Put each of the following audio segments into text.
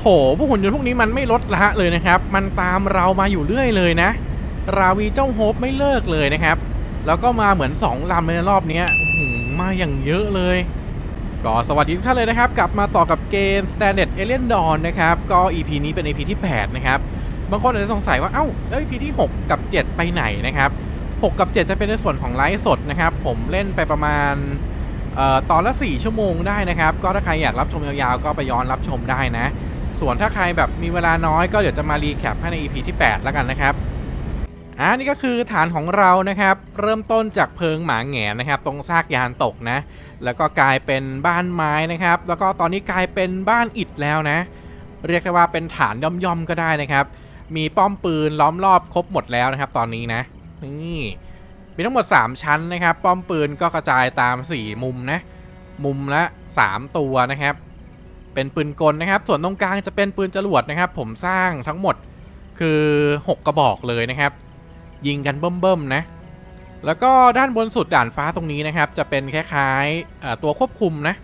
โอ้โห พวกหุ่นยนต์พวกนี้มันไม่ลดละเลยนะครับ มันตามเรามาอยู่เรื่อยเลยนะ ราวีเจ้าโฮปไม่เลิกเลยนะครับ แล้วก็มาเหมือน 2ลำเลยในรอบนี้มาอย่างเยอะเลย ก็สวัสดีทุกท่านเลยนะครับ กลับมาต่อกับเกม Standard Alien Dawn นะครับ ก็ EP นี้เป็น EP ที่ 8 นะครับ บางคนอาจจะสงสัยว่า เอ้า แล้ว EP ที่ 6 กับ 7 ไปไหนนะครับ 6 กับ 7 จะเป็นในส่วนของไลฟ์สดนะครับ ผมเล่นไปประมาณออตอนละ 4 ชั่วโมงได้นะครับ ก็ถ้าใครอยากรับชมยาวๆ ก็ไปย้อนรับชมได้นะ ส่วนถ้าใครแบบมีเวลาน้อยก็เดี๋ยวจะมารีแคปให้ใน EP ที่ 8 แล้วกันนะครับอ่านี่ก็คือฐานของเรานะครับ เริ่มต้นจากเพิงหมาแงนนะครับ ตรงซากยานตกนะ แล้วก็กลายเป็นบ้านไม้นะครับ แล้วก็ตอนนี้กลายเป็นบ้านอิฐแล้วนะ เรียกได้ว่าเป็นฐานย่อมๆก็ได้นะครับ มีป้อมปืนล้อมรอบครบหมดแล้วนะครับ ตอนนี้นะนี่มีทั้งหมด 3 ชั้นนะครับ ป้อมปืนก็กระจายตาม 4 มุมนะ มุมละ 3 ตัวนะครับ เป็นปืนกลนะครับ ส่วนตรงกลางจะเป็นปืนจรวดนะครับ ผมสร้างทั้งหมดคือ 6 กระบอกเลยนะครับ ยิงกันเบิ่มๆนะ แล้วก็ด้านบนสุดด่านฟ้าตรงนี้นะครับ จะเป็นคล้ายๆตัวควบคุมนะ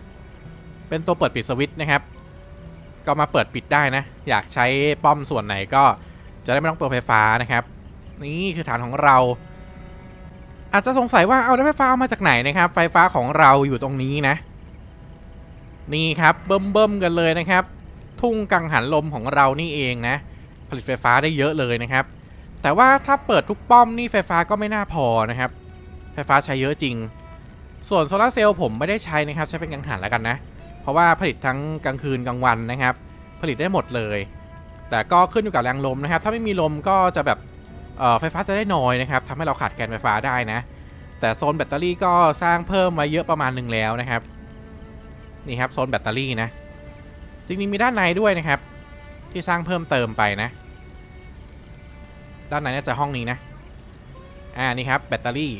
เป็นตัวเปิดปิดสวิตช์นะครับ ก็มาเปิดปิดได้นะ อยากใช้ป้อมส่วนไหนก็จะได้ไม่ต้องเปิดไฟฟ้านะครับ นี่คือฐานของเรา อาจจะสงสัยว่าเอาแล้วไฟฟ้าเอามาจากไหนนะครับ ไฟฟ้าของเราอยู่ตรงนี้นะ นี่ครับเบิ่มๆกันเลยนะครับ ทุ่งกังหันลมของเรานี่เองนะ ผลิตไฟฟ้าได้เยอะเลยนะครับ แต่ว่าถ้าเปิดทุกป้อมนี่ไฟฟ้าก็ไม่น่าพอนะครับ ไฟฟ้าใช้เยอะจริง ส่วนโซลาร์เซลล์ผมไม่ได้ใช้นะครับ ใช้เป็นกังหันแล้วกันนะ เพราะว่าผลิตทั้งกลางคืนกลางวันนะครับ ผลิตได้หมดเลย แต่ก็ขึ้นอยู่กับแรงลมนะครับ ถ้าไม่มีลมก็จะแบบเอ่อไฟฟ้าจะได้น้อยนะครับทำให้เราขาดแคลนไฟฟ้าได้นะ แต่โซนแบตเตอรี่ก็สร้างเพิ่มมาเยอะประมาณหนึ่งแล้วนะครับ นี่ครับโซนแบตเตอรี่นะจริงๆมีด้านในด้วยนะครับ ที่สร้างเพิ่มเติมไปนะ ด้านในน่าจะห้องนี้นะอ่านี่ครับแบตเตอรี่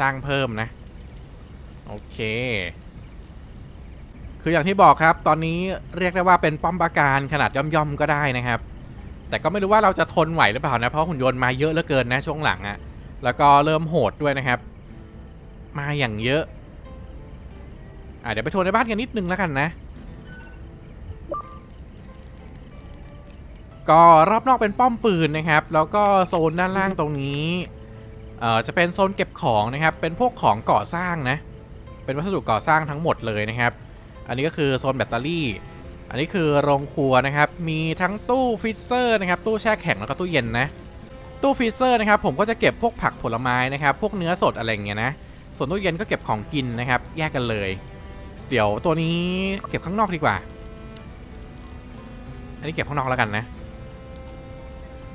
สร้างเพิ่มนะโอเคคืออย่างที่บอกครับ ตอนนี้เรียกได้ว่าเป็นป้อมปราการขนาดย่อมๆก็ได้นะครับ แต่ก็ไม่รู้ว่าเราจะทนไหวหรือเปล่านะ เพราะหุ่นยนต์มาเยอะเหลือเกินนะช่วงหลังอะแล้วก็เริ่มโหดด้วยนะครับ มาอย่างเยอะ อ่าเดี๋ยวไปโชว์ในบ้านกันนิดนึงแล้วกันนะ ก็รอบนอกเป็นป้อมปืนนะครับ แล้วก็โซนด้านล่างตรงนี้เอ่อจะเป็นโซนเก็บของนะครับ เป็นพวกของก่อสร้างนะ เป็นวัสดุก่อสร้างทั้งหมดเลยนะครับ อันนี้ก็คือโซนแบตเตอรี่ อันนี้คือโรงครัวนะครับ มีทั้งตู้ฟรีเซอร์นะครับ ตู้แช่แข็งแล้วก็ตู้เย็นนะ ตู้ฟรีเซอร์นะครับ ผมก็จะเก็บพวกผักผลไม้นะครับ พวกเนื้อสดอะไรเงี้ยนะ ส่วนตู้เย็นก็เก็บของกินนะครับ แยกกันเลย เดี๋ยวตัวนี้เก็บข้างนอกดีกว่า อันนี้เก็บข้างนอกแล้วกันนะ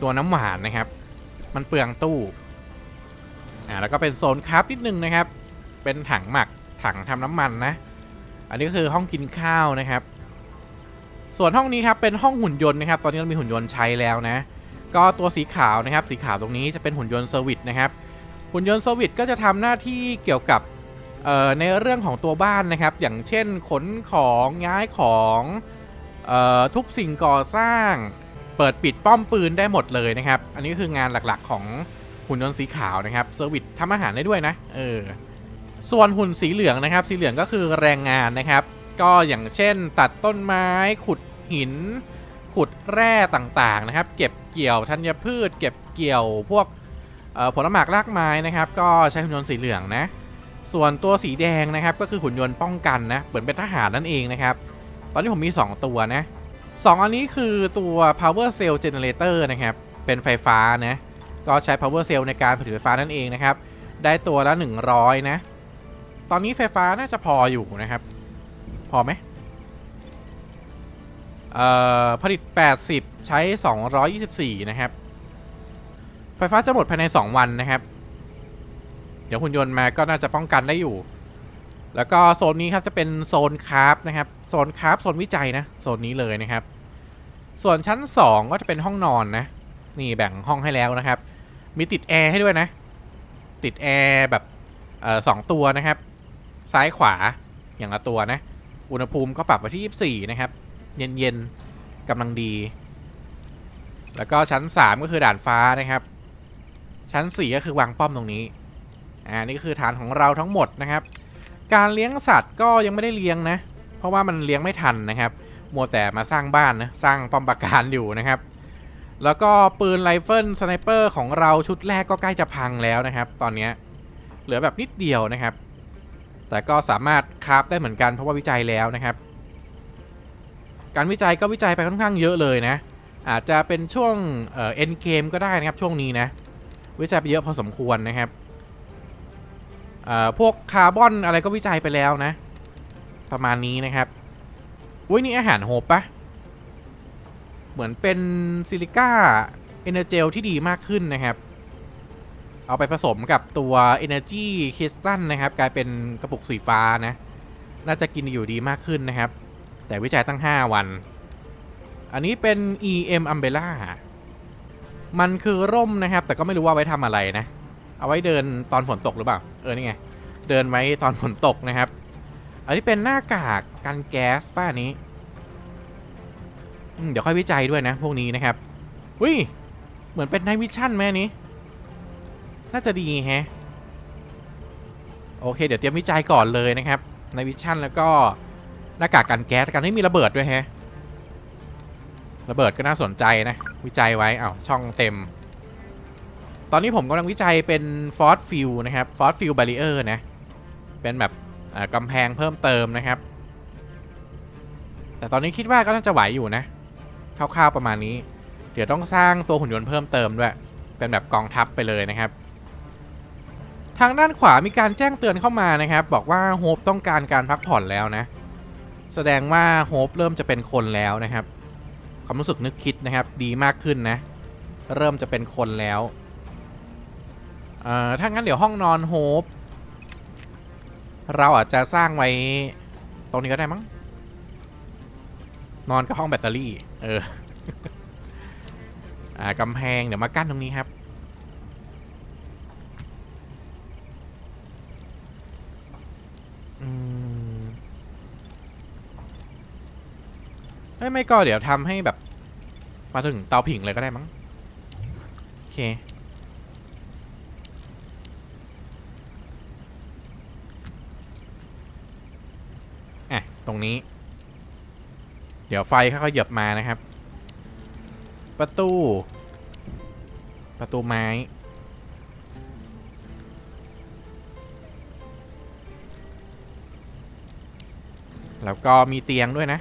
ตัวน้ำหวานนะครับ มันเปลืองตู้ อ่าแล้วก็เป็นโซนคราฟนิดนึงนะครับ เป็นถังหมักถังทำน้ำมันนะ อันนี้ก็คือห้องกินข้าวนะครับ ส่วนห้องนี้ครับเป็นห้องหุ่นยนต์นะครับ ตอนนี้เรามีหุ่นยนต์ใช้แล้วนะ ก็ตัวสีขาวนะครับ สีขาวตรงนี้จะเป็นหุ่นยนต์เซอร์วิสนะครับ หุ่นยนต์เซอร์วิสก็จะทำหน้าที่เกี่ยวกับ ในเรื่องของตัวบ้านนะครับ อย่างเช่นขนของย้ายของออทุบสิ่งก่อสร้าง เปิดปิดป้อมปืนได้หมดเลยนะครับ อันนี้ก็คืองานหลักๆของหุ่นยนต์สีขาวนะครับเซอร์วิสทำอาหารได้ด้วยนะเออส่วนหุ่นสีเหลืองนะครับ สีเหลืองก็คือแรงงานนะครับ ก็อย่างเช่น ตัดต้นไม้ ขุดหิน ขุดแร่ต่างๆนะครับ เก็บเกี่ยวธัญพืช เก็บเกี่ยวพวกผลหมากรากไม้นะครับ ก็ใช้หุ่นยนต์สีเหลืองนะ ส่วนตัวสีแดงนะครับก็คือหุ่นยนต์ป้องกันนะเหมือนเป็นทหารนั่นเองนะครับ ตอนนี้ผมมี 2 ตัวนะสองอันนี้คือตัว power cell generator นะครับ เป็นไฟฟ้านะ ก็ใช้ power cell ในการผลิตไฟฟ้านั่นเองนะครับ ได้ตัวละ 100 นะ ตอนนี้ไฟฟ้าน่าจะพออยู่นะครับ พอไหมเอ่อ ผลิต 80 ใช้ 224 นะครับ ไฟฟ้าจะหมดภายใน 2 วันนะครับ ดี๋ยวหุ่นยนต์มาก็น่าจะป้องกันได้อยู่ แล้วก็โซนนี้ครับจะเป็นโซนคราฟนะครับ โซนคราฟโซนวิจัยนะโซนนี้เลยนะครับ ส่วนชั้น 2 ก็จะเป็นห้องนอนนะ นี่แบ่งห้องให้แล้วนะครับ มีติดแอร์ให้ด้วยนะ ติดแอร์แบบสองตัวนะครับ ซ้ายขวาอย่างละตัวนะ อุณหภูมิก็ปรับไว้ที่ 24 นะครับ เย็นๆกำลังดี แล้วก็ชั้น 3 ก็คือด่านฟ้านะครับ ชั้น 4 ก็คือวางป้อมตรงนี้ อ่านี่คือฐานของเราทั้งหมดนะครับ การเลี้ยงสัตว์ก็ยังไม่ได้เลี้ยงนะ เพราะว่ามันเลี้ยงไม่ทันนะครับมัวแต่มาสร้างบ้านนะสร้างป้อมปราการอยู่นะครับ แล้วก็ปืนไรเฟิลสไนเปอร์ของเราชุดแรกก็ใกล้จะพังแล้วนะครับ ตอนนี้เหลือแบบนิดเดียวนะครับ แต่ก็สามารถคราฟได้เหมือนกันเพราะว่าวิจัยแล้วนะครับ การวิจัยก็วิจัยไปค่อนข้างเยอะเลยนะอาจจะเป็นช่วงเอ็นเกมก็ได้นะครับช่วงนี้นะวิจัยไปเยอะพอสมควรนะครับ พวกคาร์บอนอะไรก็วิจัยไปแล้วนะ ประมาณนี้นะครับอุ้ยนี่อาหารโฮปปะเหมือนเป็นซิลิก้าเอเนอร์เจลที่ดีมากขึ้นนะครับ เอาไปผสมกับตัว Energy Crystal นะครับ กลายเป็นกระปุกสีฟ้านะ น่าจะกินอยู่ดีมากขึ้นนะครับ แต่วิจัยตั้ง 5 วัน อันนี้เป็น EM Umbrella มันคือร่มนะครับ แต่ก็ไม่รู้ว่าไว้ทำอะไรนะ เอาไว้เดินตอนฝนตกหรือเปล่า เออ นี่ไง เดินไว้ตอนฝนตกนะครับ อันนี้เป็นหน้ากากกันแก๊สป้านี้ เดี๋ยวค่อยวิจัยด้วยนะ พวกนี้นะครับอุ้ย เหมือนเป็นไนวิชั่นไหมอันนี้ น่าจะดีแฮะ โอเค เดี๋ยวเตรียมวิจัยก่อนเลยนะครับในวิชั่นแล้วก็หน้ากากกันแก๊สกันไม่มีระเบิดด้วยแฮะ ระเบิดก็น่าสนใจนะ วิจัยไว้อ้าวช่องเต็ม ตอนนี้ผมกำลังวิจัยเป็นฟอสฟิลนะครับฟอสฟิลบาริเออร์นะ เป็นแบบกำแพงเพิ่มเติมนะครับ แต่ตอนนี้คิดว่าก็น่าจะไหวอยู่นะคร่าวๆประมาณนี้ เดี๋ยวต้องสร้างตัวหุ่นยนต์เพิ่มเติมด้วย เป็นแบบกองทัพไปเลยนะครับ ทางด้านขวามีการแจ้งเตือนเข้ามานะครับ บอกว่าโฮปต้องการการพักผ่อนแล้วนะ แสดงว่าโฮปเริ่มจะเป็นคนแล้วนะครับ ความรู้สึกนึกคิดนะครับ ดีมากขึ้นนะ เริ่มจะเป็นคนแล้ว อ่อถ้างั้นเดี๋ยวห้องนอนโฮปเราอาจจะสร้างไว้ตรงนี้ก็ได้มั้ง นอนกับห้องแบตเตอรี่ เออ อ่ากำแพงเดี๋ยวมากั้นตรงนี้ครับ อืมเอ้ยไม่ก็เดี๋ยวทำให้แบบ มาถึงเตาผิงเลยก็ได้มั้ง โอเค อะ ต รงนี้ เดี๋ยวไฟค่อยๆเหยียบมานะครับ ประตู ประตูไม้ แล้วก็มีเตียงด้วยนะ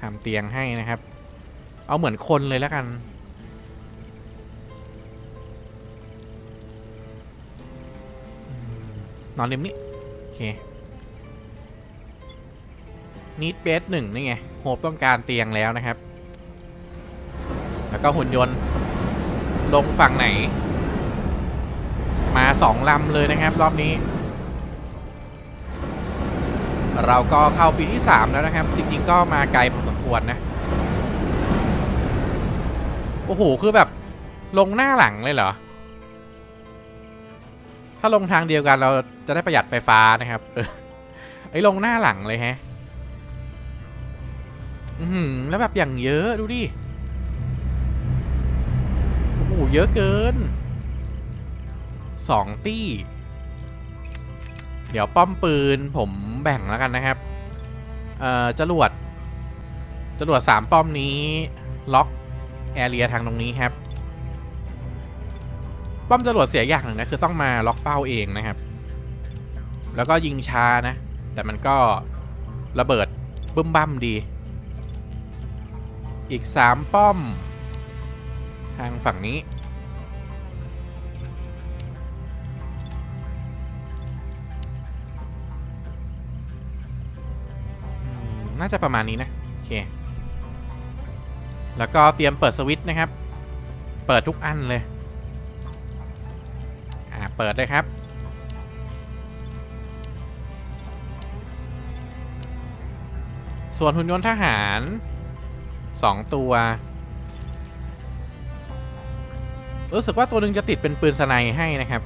ทำเตียงให้นะครับ เอาเหมือนคนเลยแล้วกันนอนริมนี้โอเค นิดเบสหนึ่งนี่ไงโฮปต้องการเตียงแล้วนะครับ แล้วก็หุ่นยนต์ลงฝั่งไหน มาสองลำเลยนะครับ รอบนี้ เราก็เข้าปีที่ 3 แล้วนะครับ จริงๆก็มาไกลพอสมควรนะ โอ้โห คือแบบลงหน้าหลังเลยเหรอ ถ้าลงทางเดียวกันเราจะได้ประหยัดไฟฟ้านะครับ เออไอ้ลงหน้าหลังเลยแฮะ อือหือแล้วแบบอย่างเยอะดูดิโอ้โหเยอะเกินสองตี้ เดี๋ยวป้อมปืนผมแบ่งแล้วกันนะครับ เอ่อจรวดจรวดสามป้อมนี้ล็อกแอเรียทางตรงนี้ครับ ป้อมจรวดเสียอย่างหนึ่งนะคือต้องมาล็อกเป้าเองนะครับ แล้วก็ยิงช้านะ แต่มันก็ระเบิดบึ้มบั้มดี อีกสามป้อม ทางฝั่งนี้ น่าจะประมาณนี้นะ โอเค แล้วก็เตรียมเปิดสวิตช์นะครับ เปิดทุกอันเลย อ่า เปิดเลยครับส่วนหุ่นยนต์ทหาร 2ตัว รู้สึกว่าตัวหนึ่งจะติดเป็นปืนสไนให้นะครับ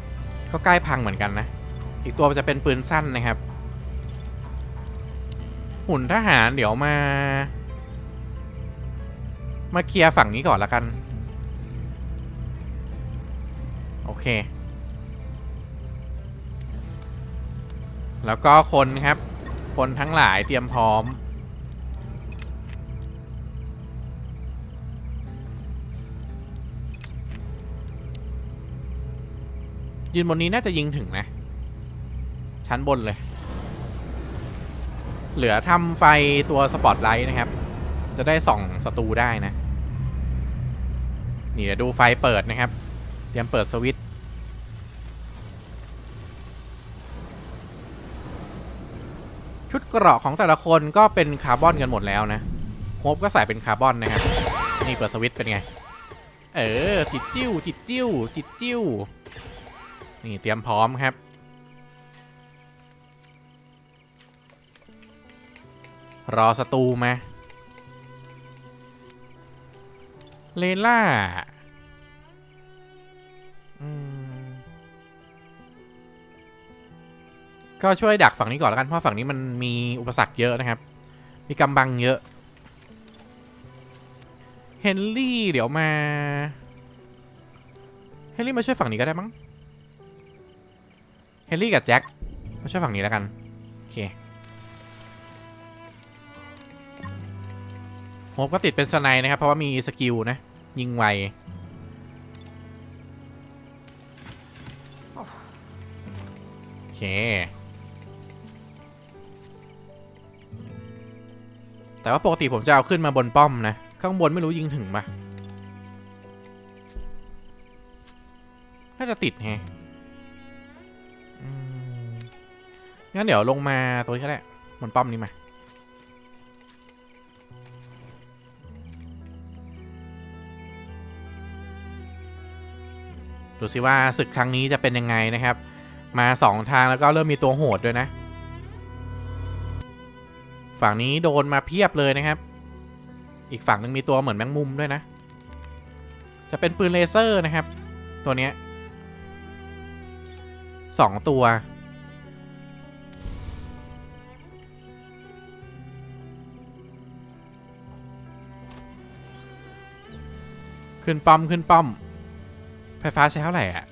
ก็ใกล้พังเหมือนกันนะ อีกตัวจะเป็นปืนสั้นนะครับ หุ่นทหารเดี๋ยวมา มาเคลียร์ฝั่งนี้ก่อนละกัน โอเค แล้วก็คนครับ คนทั้งหลายเตรียมพร้อม ยืนบนนี้น่าจะยิงถึงนะ ชั้นบนเลย เหลือทำไฟตัวสปอตไลท์นะครับ จะได้ส่องศัตรูได้นะ นี่เดี๋ยวดูไฟเปิดนะครับ เตรียมเปิดสวิตชุดเกราะของแต่ละคนก็เป็นคาร์บอนกันหมดแล้วนะโฮปก็ใส่เป็นคาร์บอนนะครับ นี่เปิดสวิตเป็นไง เออจิตจิ้วจิตจิ้วจิตจิ้ว นี่เตรียมพร้อมครับ รอศัตรูมาเลล่าก็ช่วยดักฝั่งนี้ก่อนแล้วกัน เพราะฝั่งนี้มันมีอุปสรรคเยอะนะครับ มีกำบังเยอะเฮนรี่เดี๋ยวมา เฮนรี่มาช่วยฝั่งนี้ก็ได้มั้ง เฮนรี่กับแจ็คมาช่วยฝั่งนี้แล้วกัน โอเคโฮปก็ติดเป็นสไนนะครับ เพราะว่ามีสกิลนะ ยิงไวโอเค แต่ว่าปกติผมจะเอาขึ้นมาบนป้อมนะ ข้างบนไม่รู้ยิงถึงปะน่าจะติดแฮะ งั้นเดี๋ยวลงมาตรงนี้ก็ได้บนป้อมนี้มา ดูสิว่าศึกครั้งนี้จะเป็นยังไงนะครับ มาสองทางแล้วก็เริ่มมีตัวโหดด้วยนะ ฝั่งนี้โดนมาเพียบเลยนะครับ อีกฝั่งหนึงมีตัวเหมือนแมงมุมด้วยนะ จะเป็นปืนเลเซอร์นะครับ ตัวเนี้ยสองตัว ขึ้นป้อมขึ้นป้อม ไฟฟ้าใช้เท่าไหร่อะ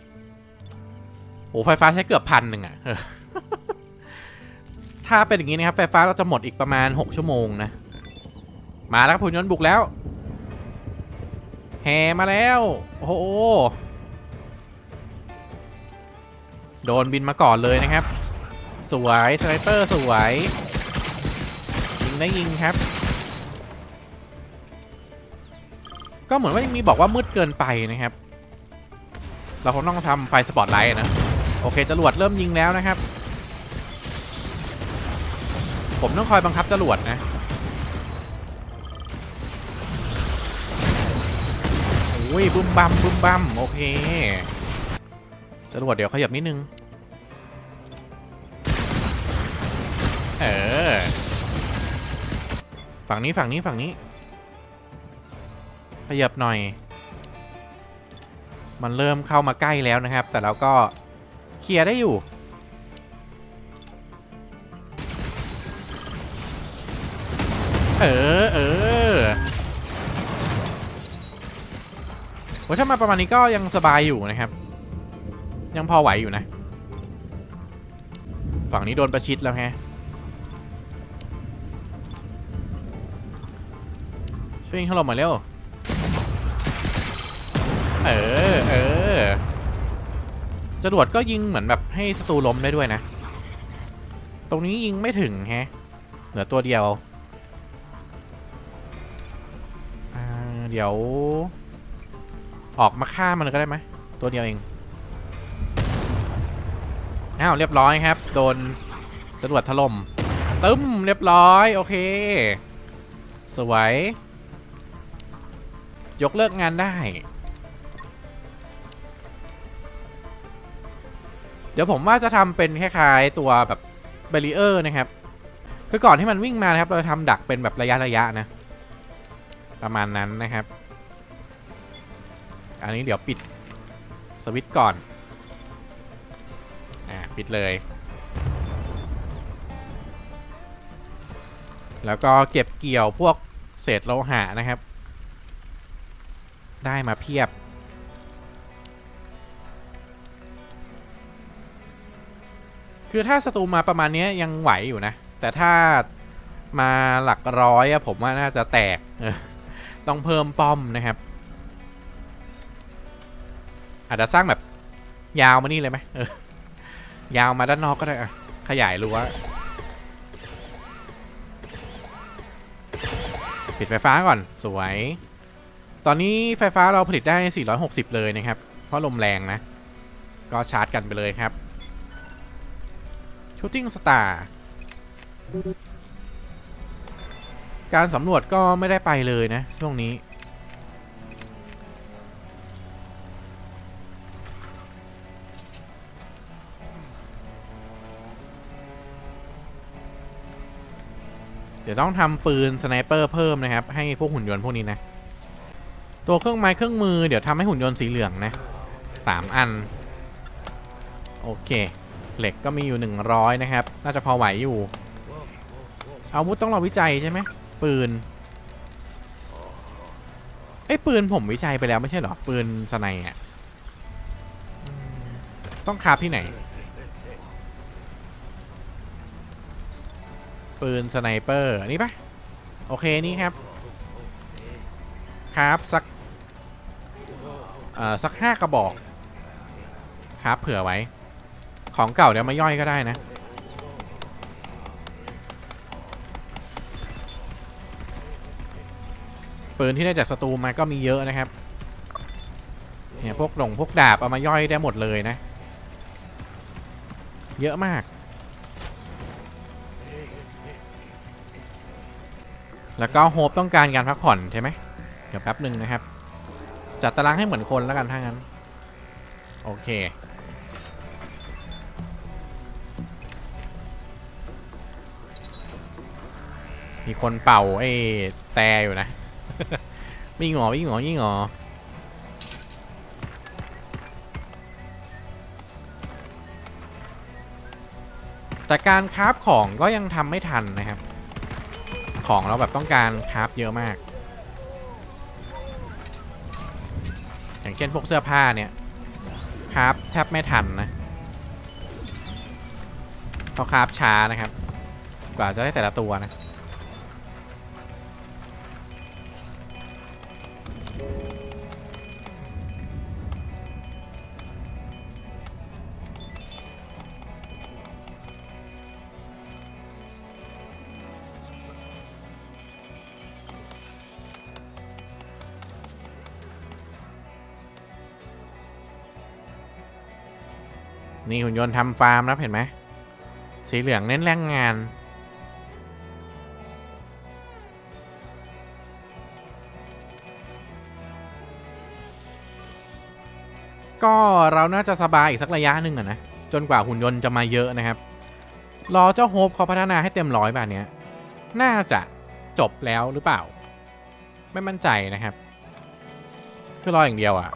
โอ้ไฟฟ้าใช้เกือบพันหนึ่งอะถ้าเป็นอย่างนี้นะครับไฟฟ้าเราจะหมดอีกประมาณ 6 ชั่วโมงนะ มาแล้วพลยนต์บุกแล้วแห่มาแล้ว โอ้โหโดนบินมาก่อนเลยนะครับ สวยสไนเปอร์สวยยิงได้ยิงครับ ก็เหมือนว่ายังมีบอกว่ามืดเกินไปนะครับ เราคงต้องทำไฟสปอตไลท์นะ โอเคจรวดเริ่มยิงแล้วนะครับ ผมต้องคอยบังคับจรวดนะโอ้ยบึมบัมบึมบัมโอเคจรวดเดี๋ยวขยับนิดนึง เออ ฝั่งนี้ฝั่งนี้ฝั่งนี้ ขยับหน่อย มันเริ่มเข้ามาใกล้แล้วนะครับ แต่เราก็เคลียร์ได้อยู่ เออเออโอ้ยถ้ามาประมาณนี้ก็ยังสบายอยู่นะครับ ยังพอไหวอยู่นะ ฝั่งนี้โดนประชิดแล้วฮะช่วยยิงถล่มมาเร็ว เออ เออจรวดก็ยิงเหมือนแบบให้ศัตรูล้มได้ด้วยนะ ตรงนี้ยิงไม่ถึงแฮะ เหลือตัวเดียวเดี๋ยว ออกมาฆ่ามันก็ได้ไหมตัวเดียวเองอ้าวเรียบร้อยครับ โดนจรวดถล่มตึ้มเรียบร้อย โอเค สวย ยกเลิกงานได้ เดี๋ยวผมว่าจะทำเป็นคล้ายๆตัวแบบเบรีเออร์นะครับ คือก่อนที่มันวิ่งมานะครับ เราจะทำดักเป็นแบบระยะระยะนะ ประมาณนั้นนะครับ อันนี้เดี๋ยวปิดสวิตช์ก่อน อ่า ปิดเลย แล้วก็เก็บเกี่ยวพวกเศษโลหะนะครับ ได้มาเพียบ คือถ้าศัตรูมาประมาณนี้ยังไหวอยู่นะ แต่ถ้ามาหลักร้อยอะผมว่าน่าจะแตก ต้องเพิ่มป้อมนะครับ อาจจะสร้างแบบยาวมานี่เลยไหมเออยาวมาด้านนอกก็ได้อะขยายรั้วปิดไฟฟ้าก่อนสวย ตอนนี้ไฟฟ้าเราผลิตได้ 460 เลยนะครับ เพราะลมแรงนะ ก็ชาร์จกันไปเลยครับ Shooting Star การสำรวจก็ไม่ได้ไปเลยนะ ช่วงนี้ เดี๋ยวต้องทำปืนสไนเปอร์เพิ่มนะครับ ให้พวกหุ่นยนต์พวกนี้นะ ตัวเครื่องไม้เครื่องมือเดี๋ยวทำให้หุ่นยนต์สีเหลืองนะสามอัน โอเค เหล็กก็มีอยู่ 100 นะครับ น่าจะพอไหวอยู่ อาวุธต้องรอวิจัยใช่ไหมปืนเอ้ปืนผมวิจัยไปแล้วไม่ใช่หรอ ปืนสไนอะอืมต้องคาบที่ไหน ปืนสไนเปอร์อันนี้ปะโอเคนี่ครับ ครับสัก อ่อสักห้ากระบอก ครับเผื่อไว้ ของเก่าเดี๋ยวมาย่อยก็ได้นะปืนที่ได้จากสตูมาก็มีเยอะนะครับเนี่ยพวกหลงพวกดาบเอามาย่อยได้หมดเลยนะ เยอะมาก แล้วก็โฮปต้องการการพักผ่อนใช่ไหมเดี๋ยวแป๊บหนึ่งนะครับ จัดตารางให้เหมือนคนแล้วกันถ้างั้น โอเค มีคนเป่าไอ้แต่อยู่นะมีหงอมีหงอยี่หงอแต่การคราฟของก็ยังทำไม่ทันนะครับ ของเราแบบต้องการคราฟเยอะมาก อย่างเช่นพวกเสื้อผ้าเนี่ยคราบแทบไม่ทันนะเพราะคราบช้านะครับ กว่าจะได้แต่ละตัวนะ นี่หุ่นยนต์ทำฟาร์มนะเห็นไหมสีเหลืองเน้นแรงงาน ก็เราน่าจะสบายอีกสักระยะหนึ่งอะนะ จนกว่าหุ่นยนต์จะมาเยอะนะครับ รอเจ้าโฮปเขาพัฒนาให้เต็มร้อยแบบนี้น่าจะจบแล้วหรือเปล่า ไม่มั่นใจนะครับ คือรออย่างเดียวอะ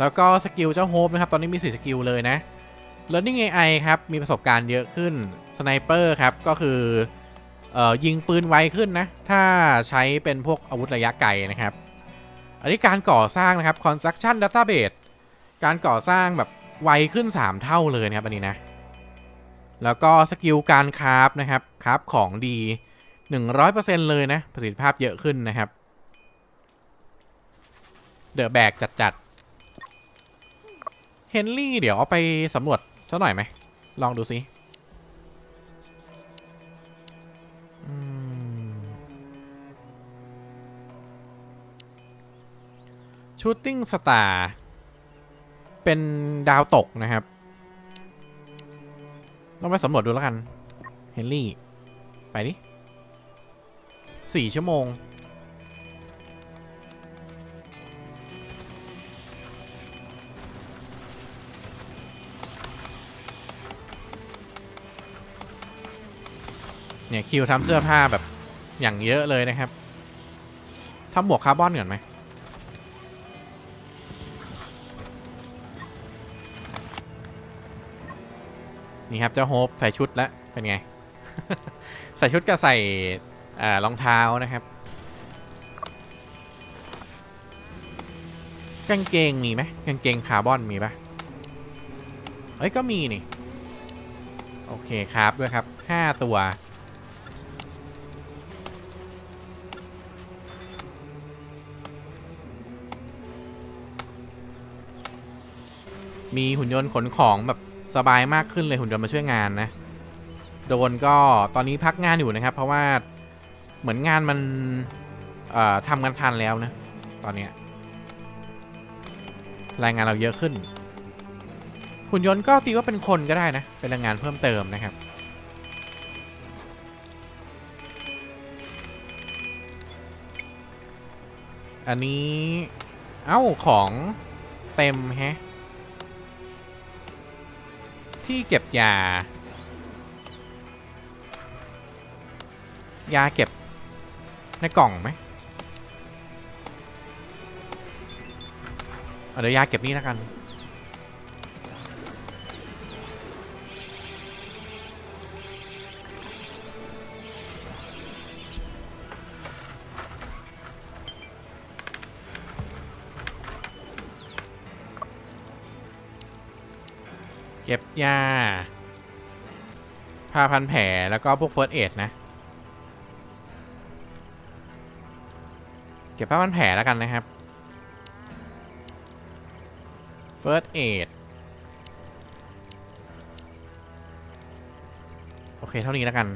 แล้วก็สกิลเจ้าโฮปนะครับ ตอนนี้มี 4 สกิลเลยนะ Learning AI ครับ มีประสบการณ์เยอะขึ้นสไนเปอร์ครับ ก็คือเอ่อยิงปืนไวขึ้นนะ ถ้าใช้เป็นพวกอาวุธระยะไกลนะครับ อันนี้การก่อสร้างนะครับ Construction Database การก่อสร้างแบบไวขึ้น 3 เท่าเลยนะครับอันนี้นะ แล้วก็สกิลการคราฟนะครับคราฟของดี 100%เลยนะประสิทธิภาพเยอะขึ้นนะครับ เดอะแบกจัดๆ เฮนรี่เดี๋ยวเอาไปสำรวจสักหน่อยไหม ลองดูสิอืม Shooting Star เป็นดาวตกนะครับ ลองไปสำรวจดูแล้วกัน เฮนรี่ ไปดิสี่ชั่วโมง เนี่ยคิวทำเสื้อผ้าแบบอย่างเยอะเลยนะครับทำหมวกคาร์บอนก่อนไหมนี่ครับเจ้าโฮปใส่ชุดแล้วเป็นไง ใส่ชุดก็ใส่เอ่อรองเท้านะครับ กางเกงมีไหมกางเกงคาร์บอนมีปะเอ้ยก็มีนี่ โอเคครับด้วยครับ 5 ตัว มีหุ่นยนต์ขนของแบบสบายมากขึ้นเลยหุ่นยนต์มาช่วยงานนะ โดนก็ตอนนี้พักงานอยู่นะครับ เพราะว่าเหมือนงานมันทำกันทันแล้วนะ ตอนเนี้รายงานเราเยอะขึ้น หุ่นยนต์ก็ตีว่าเป็นคนก็ได้นะ เป็นแรงงานเพิ่มเติมนะครับ อันนี้ เอ้าของเต็มแฮะ ที่เก็บยา ยาเก็บในกล่องไหมเดี๋ยวยาเก็บนี่แล้วกัน เก็บยาผ้าพันแผลแล้วก็พวกเฟิร์สเอดนะ เก็บผ้าพันแผลแล้วกันนะครับเฟิร์สเอดโอเค เท่านี้แล้วกัน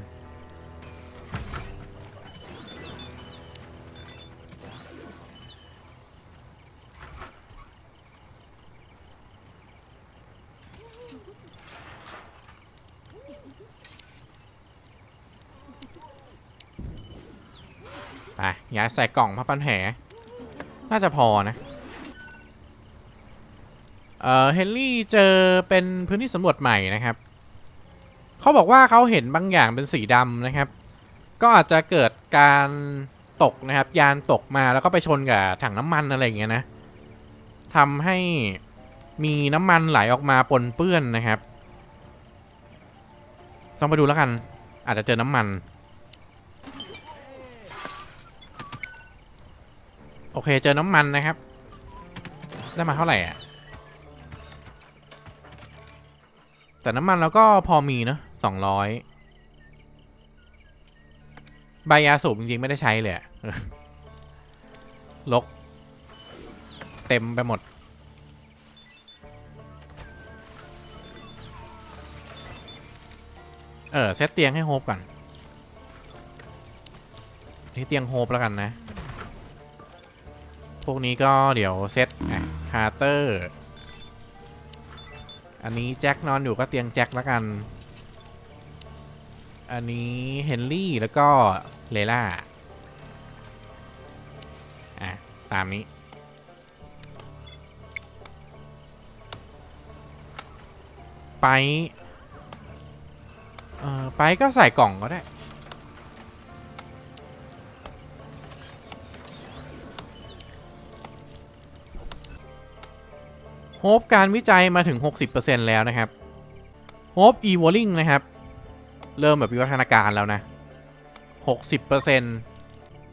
ย้ายใส่กล่องผ้าพันแผลน่าจะพอนะ เอ่อเฮนรี่เจอเป็นพื้นที่สำรวจใหม่นะครับ เขาบอกว่าเขาเห็นบางอย่างเป็นสีดำนะครับ ก็อาจจะเกิดการตกนะครับ ยานตกมาแล้วก็ไปชนกับถังน้ำมันอะไรอย่างเงี้ยนะทำให้มีน้ำมันไหลออกมาปนเปื้อนนะครับ ต้องไปดูแล้วกัน อาจจะเจอน้ำมัน อเคเจอน้ำมันนะครับ ได้มาเท่าไหร่อะ แต่น้ำมันเราก็พอมีเนอะสองร้อยใบยาสูบจริงๆ ไม่ได้ใช้เลยลก เต็มไปหมด เออเซตเตียงให้โฮปก่อนที่เตียงโฮปแล้วกันนะ วกนี้ก็เดี๋ยวเซตอะคาร์เตอร์ อันนี้แจ็คนอนอยู่ก็เตียงแจ็คแล้วกัน อันนี้เฮนรี่แล้วก็เลล่า อะ ตามนี้ไป เอ่อ ไปก็ใส่กล่องก็ได้ โฮปการวิจัยมาถึง 60%แล้วนะครับโฮปอีวอลลิงนะครับ เริ่มแบบวิวัฒนาการแล้วนะ 60%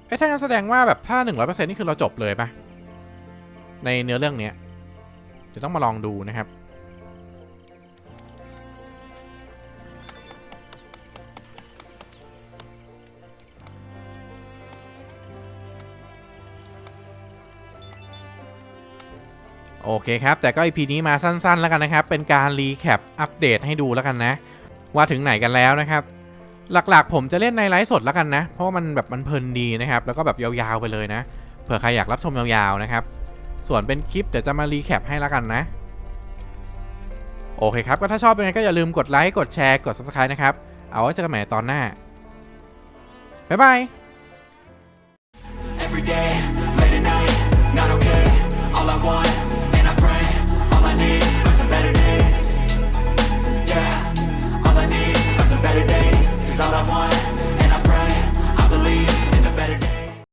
เอ้ยถ้างั้นแสดงว่าแบบถ้า 100%นี่คือเราจบเลยปะในเนื้อเรื่องเนี้ยจะต้องมาลองดูนะครับ โอเคครับ แต่ก็ EP นี้มาสั้นๆ แล้วกันนะครับ เป็นการรีแคปอัปเดตให้ดูแล้วกันนะ ว่าถึงไหนกันแล้วนะครับ หลักๆ ผมจะเล่นในไลฟ์สดแล้วกันนะ เพราะว่ามันแบบมันเพลินดีนะครับ แล้วก็แบบยาวๆไปเลยนะ เผื่อใครอยากรับชมยาวๆนะครับ ส่วนเป็นคลิปเดี๋ยวจะมารีแคปให้แล้วกันนะ โอเคครับ ก็ถ้าชอบยังไงก็อย่าลืมกดไลค์ กดแชร์ กด subscribe นะครับ เอาไว้เจอกันใหม่ตอนหน้า บ๊ายบาย Every day, all I want.